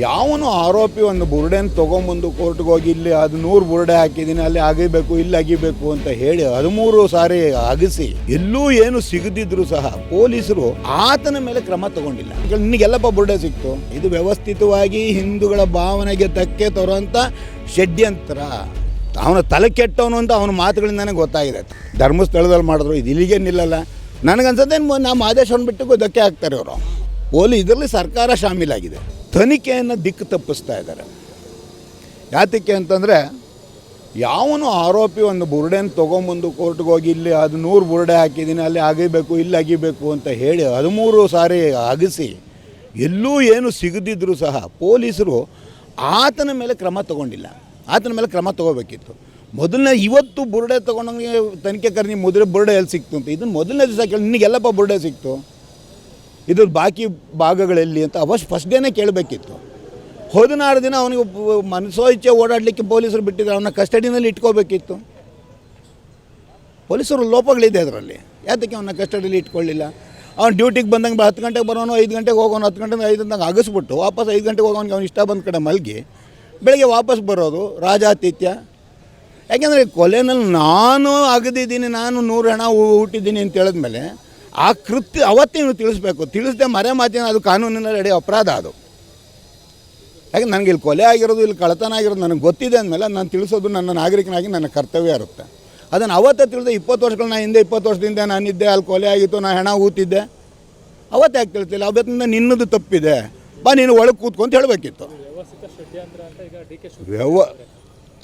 ಯಾವನು ಆರೋಪಿ ಒಂದು ಬುರುಡೆನ ತೊಗೊಂಬಂದು ಕೋರ್ಟ್ಗೆ ಹೋಗಿ ಇಲ್ಲಿ ಅದು ನೂರು ಬುರುಡೆ ಹಾಕಿದ್ದೀನಿ, ಅಲ್ಲಿ ಅಗಿಬೇಕು ಇಲ್ಲಿ ಅಗಿಬೇಕು ಅಂತ ಹೇಳಿ ಹದಿಮೂರು ಸಾರಿ ಅಗಿಸಿ, ಎಲ್ಲೂ ಏನು ಸಿಗದಿದ್ರು ಸಹ ಪೊಲೀಸರು ಆತನ ಮೇಲೆ ಕ್ರಮ ತಗೊಂಡಿಲ್ಲ. ನಿನಗೆಲ್ಲಪ್ಪ ಬುರುಡೆ ಸಿಕ್ತು? ಇದು ವ್ಯವಸ್ಥಿತವಾಗಿ ಹಿಂದೂಗಳ ಭಾವನೆಗೆ ಧಕ್ಕೆ ತರುವಂಥ ಷಡ್ಯಂತ್ರ. ಅವನ ತಲೆ ಕೆಟ್ಟವನು ಅಂತ ಅವನ ಮಾತುಗಳಿಂದನೇ ಗೊತ್ತಾಗಿದೆ. ಧರ್ಮಸ್ಥಳದಲ್ಲಿ ಮಾಡಿದ್ರು, ಇದು ಇಲ್ಲಿಗೆ ನಿಲ್ಲಲ್ಲ. ನನಗನ್ಸತ್ತೇನು ನಮ್ಮ ಆದೇಶವನ್ನು ಬಿಟ್ಟು ಧಕ್ಕೆ ಹಾಕ್ತಾರೆ ಅವರು ಪೋಲಿ ಇದರಲ್ಲಿ ಸರ್ಕಾರ ಶಾಮೀಲಾಗಿದೆ. ತನಿಖೆಯನ್ನು ದಿಕ್ಕು ತಪ್ಪಿಸ್ತಾ ಇದ್ದಾರೆ. ಯಾತಕ್ಕೆ ಅಂತಂದರೆ, ಯಾವನು ಆರೋಪಿ ಒಂದು ಬುರುಡೆನ ತೊಗೊಂಬಂದು ಕೋರ್ಟ್ಗೆ ಹೋಗಿ ಇಲ್ಲಿ ಅದು ನೂರು ಬುರುಡೆ ಹಾಕಿದ್ದೀನಿ, ಅಲ್ಲಿ ಅಗಿಬೇಕು ಇಲ್ಲಿ ಅಗಿಬೇಕು ಅಂತ ಹೇಳಿ ಹದಿಮೂರು ಸಾರಿ ಅಗಿಸಿ, ಎಲ್ಲೂ ಏನು ಸಿಗದಿದ್ದರೂ ಸಹ ಪೊಲೀಸರು ಆತನ ಮೇಲೆ ಕ್ರಮ ತಗೊಂಡಿಲ್ಲ. ಆತನ ಮೇಲೆ ಕ್ರಮ ತಗೋಬೇಕಿತ್ತು. ಮೊದಲನೇ ಇವತ್ತು ಬುರುಡೆ ತೊಗೊಂಡಂಗೆ ತನಿಖೆ ಕರ್ನಿ ಮೊದಲೇ ಬುರುಡೆ ಎಲ್ಲಿ ಸಿಕ್ತು ಅಂತ. ಇದನ್ನು ಮೊದಲನೇ ದಿವಸ ಕೇಳಿ, ನಿನಗೆಲ್ಲಪ್ಪ ಬುರುಡೆ ಸಿಕ್ತು? ಇದು ಬಾಕಿ ಭಾಗಗಳಲ್ಲಿ ಅಂತ ಅವಶ್ಯ ಫಸ್ಟ್ ಡೇನೇ ಕೇಳಬೇಕಿತ್ತು. ಹದಿನಾರು ದಿನ ಅವನಿಗೆ ಮನಸೋ ಇಚ್ಛೆ ಓಡಾಡಲಿಕ್ಕೆ ಪೊಲೀಸರು ಬಿಟ್ಟಿದ್ರು ಅವನ ಕಸ್ಟಡಿನಲ್ಲಿ ಇಟ್ಕೋಬೇಕಿತ್ತು. ಪೊಲೀಸರು ಲೋಪಗಳಿದೆ ಅದರಲ್ಲಿ. ಯಾತಕ್ಕೆ ಅವನ ಕಸ್ಟಡಿಯಲ್ಲಿ ಇಟ್ಕೊಳ್ಳಿಲ್ಲ? ಅವ್ನು ಡ್ಯೂಟಿಗೆ ಬಂದಂಗೆ ಹತ್ತು ಗಂಟೆಗೆ ಬರೋನು, ಐದು ಗಂಟೆಗೆ ಹೋಗೋನು, ಹತ್ತು ಗಂಟೆಗೆ ಐದು ಗಂಟೆಗೆ ಅಗಸ್ಬಿಟ್ಟು ವಾಪಸ್ ಐದು ಗಂಟೆಗೆ ಹೋಗೋನಿಗೆ ಅವ್ನು ಇಷ್ಟ ಬಂದ ಕಡೆ ಮಲಗಿ ಬೆಳಗ್ಗೆ ವಾಪಸ್ ಬರೋದು ರಾಜಾತಿಥ್ಯ. ಯಾಕೆಂದರೆ ಕೊಲೆನಲ್ಲಿ ನಾನು ಅಗದಿದ್ದೀನಿ, ನಾನು ನೂರು ಹಣ ಹುಟ್ಟಿದ್ದೀನಿ ಅಂತ ಹೇಳಿದ್ಮೇಲೆ ಆ ಕೃತ್ಯ ಅವತ್ತೇ ನೀವು ತಿಳಿಸ್ಬೇಕು. ತಿಳಿಸ್ದೆ ಮರೆ ಮಾತಿನ ಅದು ಕಾನೂನಿನ ರೆಡಿ ಅಪರಾಧ ಅದು. ಯಾಕೆ ನನಗೆ ಇಲ್ಲಿ ಕೊಲೆ ಆಗಿರೋದು ಇಲ್ಲಿ ಕಳತನ ಆಗಿರೋದು ನನಗೆ ಗೊತ್ತಿದೆ ಅಂದಮೇಲೆ ನಾನು ತಿಳಿಸೋದು ನನ್ನ ನಾಗರಿಕನಾಗಿ ನನ್ನ ಕರ್ತವ್ಯ ಇರುತ್ತೆ. ಅದನ್ನು ಅವತ್ತೇ ತಿಳಿದೆ ಇಪ್ಪತ್ತು ವರ್ಷಗಳ ನಾನು ಹಿಂದೆ ಇಪ್ಪತ್ತು ವರ್ಷದಿಂದ ನಾನಿದ್ದೆ ಅಲ್ಲಿ ಕೊಲೆ ಆಗಿತ್ತು ನಾನು ಹೆಣ ಊತಿದ್ದೆ ಅವತ್ತು ಯಾಕೆ ತಿಳಿತಿಲ್ಲ ಅವತ್ತಿಂದ ನಿನ್ನದು ತಪ್ಪಿದೆ. ಬಾ ನೀನು ಒಳಗೆ ಕೂತ್ಕೊಂತ ಹೇಳಬೇಕಿತ್ತು. ವ್ಯವ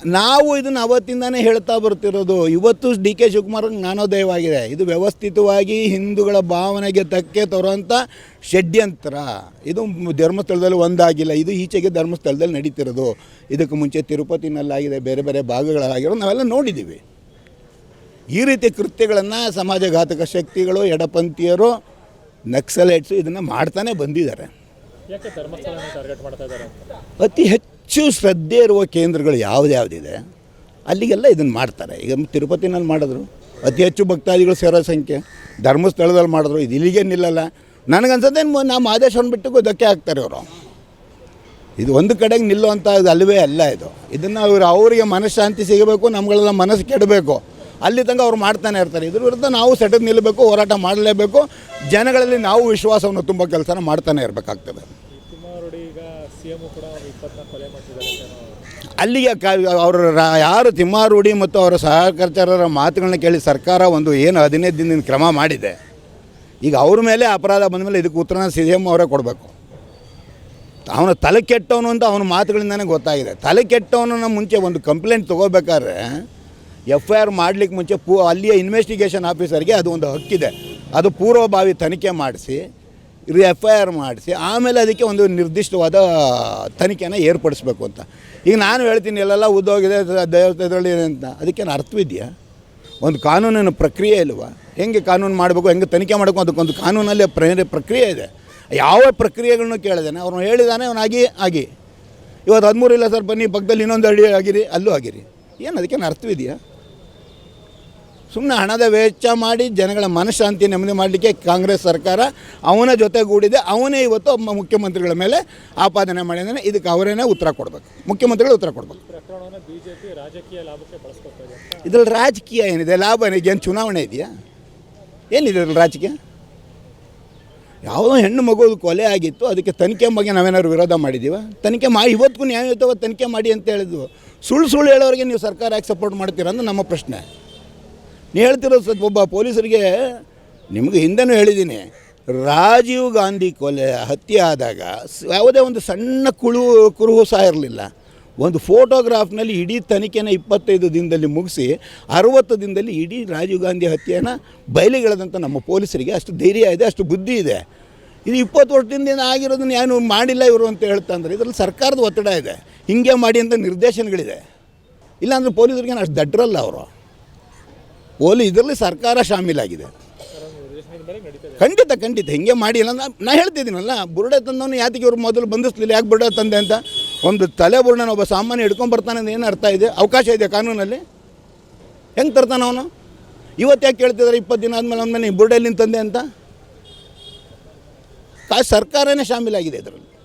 ನಾವು ಇದನ್ನು ಅವತ್ತಿಂದನೇ ಹೇಳ್ತಾ ಬರ್ತಿರೋದು. ಇವತ್ತು ಡಿ ಕೆ ಶಿವಕುಮಾರ್ ಜ್ಞಾನೋದಯವಾಗಿದೆ. ಇದು ವ್ಯವಸ್ಥಿತವಾಗಿ ಹಿಂದೂಗಳ ಭಾವನೆಗೆ ತಕ್ಕೆ ತರುವಂಥ ಷಡ್ಯಂತ್ರ. ಇದು ಧರ್ಮಸ್ಥಳದಲ್ಲಿ ಒಂದಾಗಿಲ್ಲ. ಇದು ಈಚೆಗೆ ಧರ್ಮಸ್ಥಳದಲ್ಲಿ ನಡೀತಿರೋದು. ಇದಕ್ಕೆ ಮುಂಚೆ ತಿರುಪತಿನಲ್ಲಾಗಿದೆ ಬೇರೆ ಬೇರೆ ಭಾಗಗಳಾಗಿರೋದು ನಾವೆಲ್ಲ ನೋಡಿದ್ದೀವಿ ಈ ರೀತಿ ಕೃತ್ಯಗಳನ್ನು ಸಮಾಜಘಾತಕ ಶಕ್ತಿಗಳು ಎಡಪಂಥೀಯರು ನಕ್ಸಲೈಟ್ಸು ಇದನ್ನು ಮಾಡ್ತಾನೆ ಬಂದಿದ್ದಾರೆ. ಹೆಚ್ಚು ಅಂತ? ಅತಿ ಹೆಚ್ಚು ಶ್ರದ್ಧೆ ಇರುವ ಕೇಂದ್ರಗಳು ಯಾವುದ್ಯಾವುದಿದೆ ಅಲ್ಲಿಗೆಲ್ಲ ಇದನ್ನು ಮಾಡ್ತಾರೆ. ಈಗ ತಿರುಪತಿನಲ್ಲಿ ಮಾಡಿದ್ರು, ಅತಿ ಹೆಚ್ಚು ಭಕ್ತಾದಿಗಳು ಸೇರೋ ಸಂಖ್ಯೆ, ಧರ್ಮಸ್ಥಳದಲ್ಲಿ ಮಾಡಿದ್ರು, ಇದು ಇಲ್ಲಿಗೆ ನಿಲ್ಲಲ್ಲ. ನನಗನ್ಸತ್ತೇನು ನಮ್ಮ ಆದೇಶವನ್ನು ಬಿಟ್ಟು ಧಕ್ಕೆ ಹಾಕ್ತಾರೆ ಇವರು. ಇದು ಒಂದು ಕಡೆಗೆ ನಿಲ್ಲುವಂಥ ಇದು ಅಲ್ಲವೇ ಅಲ್ಲ ಇದು. ಇದನ್ನು ಅವರು ಅವರಿಗೆ ಮನಃಶಾಂತಿ ಸಿಗಬೇಕು, ನಮ್ಗಳೆಲ್ಲ ಮನಸ್ಸು ಕೆಡಬೇಕು. ಅಲ್ಲಿ ತನಕ ಅವ್ರು ಮಾಡ್ತಾನೆ ಇರ್ತಾರೆ. ಇದ್ರ ವಿರುದ್ಧ ನಾವು ಸೆಟದ್ ನಿಲ್ಲಬೇಕು, ಹೋರಾಟ ಮಾಡಲೇಬೇಕು. ಜನಗಳಲ್ಲಿ ನಾವು ವಿಶ್ವಾಸವನ್ನು ತುಂಬ ಕೆಲಸನ ಮಾಡ್ತಾನೆ ಇರಬೇಕಾಗ್ತದೆ. ಅಲ್ಲಿಗೆ ಅವರ ಯಾರು ತಿಮ್ಮಾರೂಢಿ ಮತ್ತು ಅವರ ಸಹಕರ್ತರ ಮಾತುಗಳನ್ನ ಕೇಳಿ ಸರ್ಕಾರ ಒಂದು ಏನು ಹದಿನೈದು ದಿನದಿಂದ ಕ್ರಮ ಮಾಡಿದೆ. ಈಗ ಅವ್ರ ಮೇಲೆ ಅಪರಾಧ ಬಂದ ಮೇಲೆ ಇದಕ್ಕೆ ಉತ್ತರನ ಸಿ ಎಂ ಅವರೇ ಕೊಡಬೇಕು. ಅವನ ತಲೆ ಕೆಟ್ಟವನು ಅಂತ ಅವನ ಮಾತುಗಳಿಂದನೇ ಗೊತ್ತಾಗಿದೆ. ತಲೆ ಕೆಟ್ಟವನನ್ನ ಮುಂಚೆ ಒಂದು ಕಂಪ್ಲೇಂಟ್ ತೊಗೋಬೇಕಾದ್ರೆ ಎಫ್ ಐ ಆರ್ ಮಾಡಲಿಕ್ಕೆ ಮುಂಚೆ ಪೂ ಅಲ್ಲಿಯ ಇನ್ವೆಸ್ಟಿಗೇಷನ್ ಆಫೀಸರ್ಗೆ ಅದು ಒಂದು ಹಕ್ಕಿದೆ. ಅದು ಪೂರ್ವಭಾವಿ ತನಿಖೆ ಮಾಡಿಸಿ ಎಫ್ ಐ ಆರ್ ಮಾಡಿಸಿ, ಆಮೇಲೆ ಅದಕ್ಕೆ ಒಂದು ನಿರ್ದಿಷ್ಟವಾದ ತನಿಖೆನ ಏರ್ಪಡಿಸ್ಬೇಕು ಅಂತ. ಈಗ ನಾನು ಹೇಳ್ತೀನಿ ಎಲ್ಲೆಲ್ಲ ಉದ್ದೋಗಿದೆ, ದೇವಸ್ಥಾನದಲ್ಲಿ ಅಂತ. ಅದಕ್ಕೇನು ಅರ್ಥವಿದೆಯಾ? ಒಂದು ಕಾನೂನಿನ ಪ್ರಕ್ರಿಯೆ ಇಲ್ವಾ? ಹೆಂಗೆ ಕಾನೂನು ಮಾಡಬೇಕು, ಹೆಂಗೆ ತನಿಖೆ ಮಾಡಬೇಕು, ಅದಕ್ಕೊಂದು ಕಾನೂನಲ್ಲಿ ಪ್ರೇರೆ ಪ್ರಕ್ರಿಯೆ ಇದೆ. ಯಾವ ಪ್ರಕ್ರಿಯೆಗಳನ್ನು ಕೇಳಿದಾನೆ ಅವ್ರನ್ನ ಹೇಳಿದಾನೆ, ಅವನು ಆಗಿ ಆಗಿ. ಇವತ್ತು ಹದಿಮೂರು ಇಲ್ಲ ಸರ್, ಬನ್ನಿ, ಪಕ್ಕದಲ್ಲಿ ಇನ್ನೊಂದು ಅಡಿ ಆಗಿರಿ, ಅಲ್ಲೂ ಆಗಿರಿ. ಏನು, ಅದಕ್ಕೇನು ಅರ್ಥವಿದೆಯಾ? ಸುಮ್ಮನೆ ಹಣದ ವೆಚ್ಚ ಮಾಡಿ ಜನಗಳ ಮನಃಶಾಂತಿ ನೆಮ್ಮದಿ ಮಾಡಲಿಕ್ಕೆ ಕಾಂಗ್ರೆಸ್ ಸರ್ಕಾರ ಅವನ ಜೊತೆಗೂಡಿದೆ. ಅವನೇ ಇವತ್ತು ಮ- ಮುಖ್ಯಮಂತ್ರಿಗಳ ಮೇಲೆ ಆಪಾದನೆ ಮಾಡಿದ್ದಾನೆ ಇದಕ್ಕೆ ಅವರೇನೇ ಉತ್ತರ ಕೊಡಬೇಕು. ಮುಖ್ಯಮಂತ್ರಿಗಳು ಉತ್ತರ ಕೊಡಬೇಕು. ಇದರಲ್ಲಿ ರಾಜಕೀಯ ಏನಿದೆ? ಲಾಭ ಏನಿದೆ? ಏನು ಚುನಾವಣೆ ಇದೆಯಾ? ಏನಿದೆ ಇದ್ರಲ್ಲಿ ರಾಜಕೀಯ? ಯಾವುದೋ ಹೆಣ್ಣು ಮಗು ಕೊಲೆ ಆಗಿತ್ತು. ಅದಕ್ಕೆ ತನಿಖೆ ಬಗ್ಗೆ ನಾವೇನಾದ್ರು ವಿರೋಧ ಮಾಡಿದ್ದೀವ ತನಿಖೆ ಮಾಡಿ ಇವತ್ತಿಗೂ ನ್ಯಾಯಯುತವಾಗಿ ತನಿಖೆ ಮಾಡಿ ಅಂತ ಹೇಳಿದ್ವು. ಸುಳ್ಳು ಸುಳ್ಳು ಹೇಳೋರಿಗೆ ನೀವು ಸರ್ಕಾರ ಯಾಕೆ ಸಪೋರ್ಟ್ ಮಾಡ್ತೀರ ಅಂದ್ರೆ ನಮ್ಮ ಪ್ರಶ್ನೆ. ನೀವು ಹೇಳ್ತಿರೋ ಸತ್ ಒಬ್ಬ ಪೊಲೀಸರಿಗೆ ನಿಮಗೆ ಹಿಂದೆನೂ ಹೇಳಿದ್ದೀನಿ. ರಾಜೀವ್ ಗಾಂಧಿ ಕೊಲೆ ಹತ್ಯೆ ಆದಾಗ ಯಾವುದೇ ಒಂದು ಸಣ್ಣ ಕುಳು ಕುರುಹು ಸಹ ಇರಲಿಲ್ಲ. ಒಂದು ಫೋಟೋಗ್ರಾಫ್ನಲ್ಲಿ ಇಡೀ ತನಿಖೆನ ಇಪ್ಪತ್ತೈದು ದಿನದಲ್ಲಿ ಮುಗಿಸಿ ಅರುವತ್ತು ದಿನದಲ್ಲಿ ಇಡೀ ರಾಜೀವ್ ಗಾಂಧಿ ಹತ್ಯೆಯನ್ನು ಬಯಲಿಗೆಳೆದಂಥ ನಮ್ಮ ಪೊಲೀಸರಿಗೆ ಅಷ್ಟು ಧೈರ್ಯ ಇದೆ, ಅಷ್ಟು ಬುದ್ಧಿ ಇದೆ. ಇದು ಇಪ್ಪತ್ತು ವರ್ಷದಿಂದ ಆಗಿರೋದನ್ನು ಏನು ಮಾಡಿಲ್ಲ ಇವರು ಅಂತ ಹೇಳ್ತಂದ್ರೆ ಇದರಲ್ಲಿ ಸರ್ಕಾರದ ಒತ್ತಡ ಇದೆ. ಹಿಂಗೆ ಮಾಡಿ ಅಂತ ನಿರ್ದೇಶನಗಳಿದೆ. ಇಲ್ಲಾಂದ್ರೆ ಪೊಲೀಸರಿಗೆ ಅಷ್ಟು ದಡ್ಡರಲ್ಲ ಅವರು. ಪೊಲೀ ಇದರಲ್ಲಿ ಸರ್ಕಾರ ಶಾಮೀಲಾಗಿದೆ. ಖಂಡಿತ ಖಂಡಿತ. ಹಿಂಗೆ ಮಾಡಿ ಇಲ್ಲ ನಾ- ನಾ ಹೇಳ್ತಿದ್ದೀನಲ್ಲ ಬುರುಡೆ ತಂದವನು ಯಾತಿಗೆ ಇವ್ರು ಮೊದಲು ಬಂಧಿಸ್ಲಿಲ್ಲ, ಯಾಕೆ ಬುರುಡೆ ತಂದೆ ಅಂತ? ಒಂದು ತಲೆ ಬುರುಡನ ಒಬ್ಬ ಸಾಮಾನ್ಯ ಹಿಡ್ಕೊಂಡು ಬರ್ತಾನೆ ಅಂತ ಏನು ಅರ್ಥ ಇದೆ? ಅವಕಾಶ ಇದೆ ಕಾನೂನಲ್ಲಿ? ಹೆಂಗೆ ತರ್ತಾನೆ ಅವನು? ಇವತ್ತು ಯಾಕೆ ಕೇಳ್ತಿದ್ದಾರೆ ಇಪ್ಪತ್ತು ದಿನ ಆದಮೇಲೆ ಅವನ ಮನೆ ಬುರುಡೆಯಲ್ಲಿ ತಂದೆ ಅಂತ? ಸರ್ಕಾರನೇ ಶಾಮೀಲಾಗಿದೆ ಇದರಲ್ಲಿ.